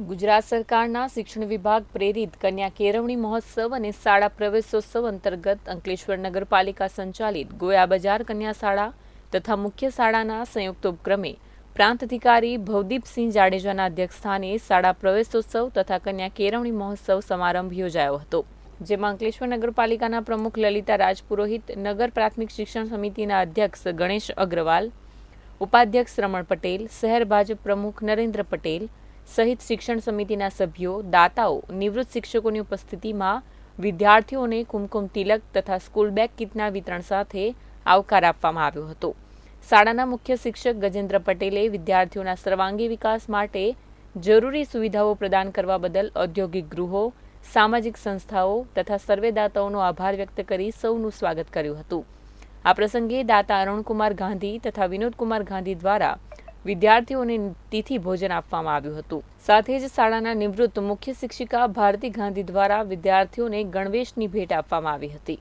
ગુજરાત સરકારના શિક્ષણ વિભાગ પ્રેરિત કન્યા કેળવણી મહોત્સવ અને શાળા પ્રવેશોત્સવ અંતર્ગત અંકલેશ્વર નગરપાલિકા સંચાલિત ગોયા બજાર કન્યા શાળા તથા મુખ્ય શાળાના સંયુક્ત ઉપક્રમે પ્રાંત અધિકારી ભવદીપસિંહ જાડેજાના અધ્યક્ષસ્થાને શાળા પ્રવેશોત્સવ તથા કન્યા કેળવણી મહોત્સવ સમારંભ યોજાયો હતો, જેમાં અંકલેશ્વર નગરપાલિકાના પ્રમુખ લલિતા રાજપુરોહિત, નગર પ્રાથમિક શિક્ષણ સમિતિના અધ્યક્ષ ગણેશ અગ્રવાલ, ઉપાધ્યક્ષ રમણ પટેલ, શહેર ભાજપ પ્રમુખ નરેન્દ્ર પટેલ સહિત શિક્ષણ સમિતિના સભ્યો, દાતાઓ, નિવૃત્ત શિક્ષકોની ઉપસ્થિતિમાં વિદ્યાર્થીઓને કુમકુમ તિલક તથા સ્કૂલ બેગ કિટના વિતરણ સાથે આવકાર આપવામાં આવ્યો હતો. શાળાના મુખ્ય શિક્ષક ગજેન્દ્ર પટેલે વિદ્યાર્થીઓના સર્વાંગી વિકાસ માટે જરૂરી સુવિધાઓ પ્રદાન કરવા બદલ ઔદ્યોગિક ગૃહો, સામાજિક સંસ્થાઓ તથા સર્વેદાતાઓનો આભાર વ્યક્ત કરી સૌનું સ્વાગત કર્યું હતું. આ પ્રસંગે દાતા અરુણકુમાર ગાંધી તથા વિનોદકુમાર ગાંધી દ્વારા વિદ્યાર્થીઓને તિથિ ભોજન આપવામાં આવ્યું હતું. સાથે જ શાળાના નિવૃત્ત મુખ્ય શિક્ષિકા ભારતી ગાંધી દ્વારા વિદ્યાર્થીઓને ગણવેશની ભેટ આપવામાં આવી હતી.